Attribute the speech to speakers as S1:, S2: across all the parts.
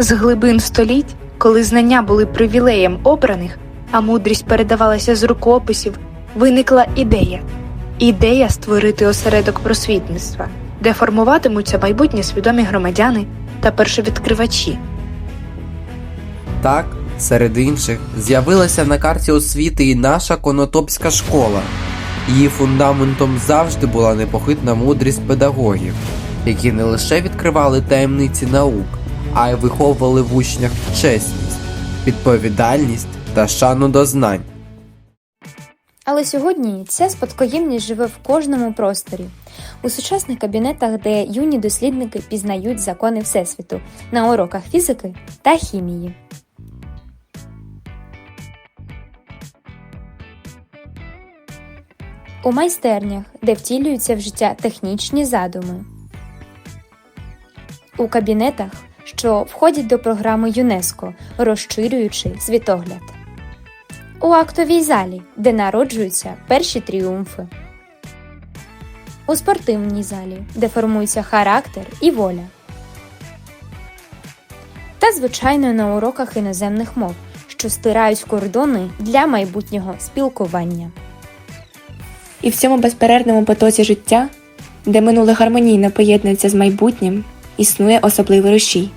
S1: З глибин століть, коли знання були привілеєм обраних, а мудрість передавалася з рукописів, виникла ідея. Ідея створити осередок просвітництва, де формуватимуться майбутні свідомі громадяни та першовідкривачі.
S2: Так, серед інших, з'явилася на карті освіти і наша конотопська школа. Її фундаментом завжди була непохитна мудрість педагогів, які не лише відкривали таємниці наук, а й виховували в учнях чесність, відповідальність та шану до знань.
S3: Але сьогодні ця спадкоємність живе в кожному просторі. У сучасних кабінетах, де юні дослідники пізнають закони Всесвіту на уроках фізики та хімії. У майстернях, де втілюються в життя технічні задуми. У кабінетах, що входять до програми ЮНЕСКО, розширюючи світогляд у актовій залі, де народжуються перші тріумфи, у спортивній залі, де формується характер і воля. Та, звичайно, на уроках іноземних мов, що стирають кордони для майбутнього спілкування.
S4: І в цьому безперервному потоці життя, де минуле гармонійно поєднується з майбутнім, існує особливий рушій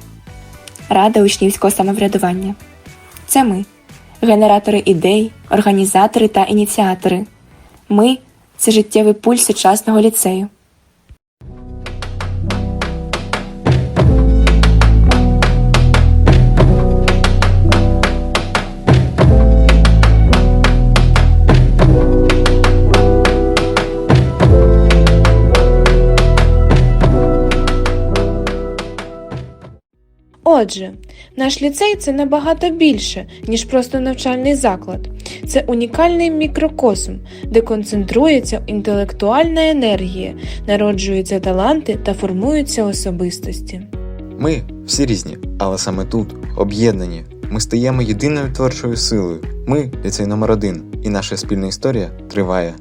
S4: Рада учнівського самоврядування. Це ми, генератори ідей, організатори та ініціатори. Ми це життєвий пульс сучасного ліцею.
S5: Отже, наш ліцей це набагато більше, ніж просто навчальний заклад. Це унікальний мікрокосм, де концентрується інтелектуальна енергія, народжуються таланти та формуються особистості.
S6: Ми всі різні, але саме тут, об'єднані, ми стаємо єдиною творчою силою. Ми ліцей номер один, і наша спільна історія триває.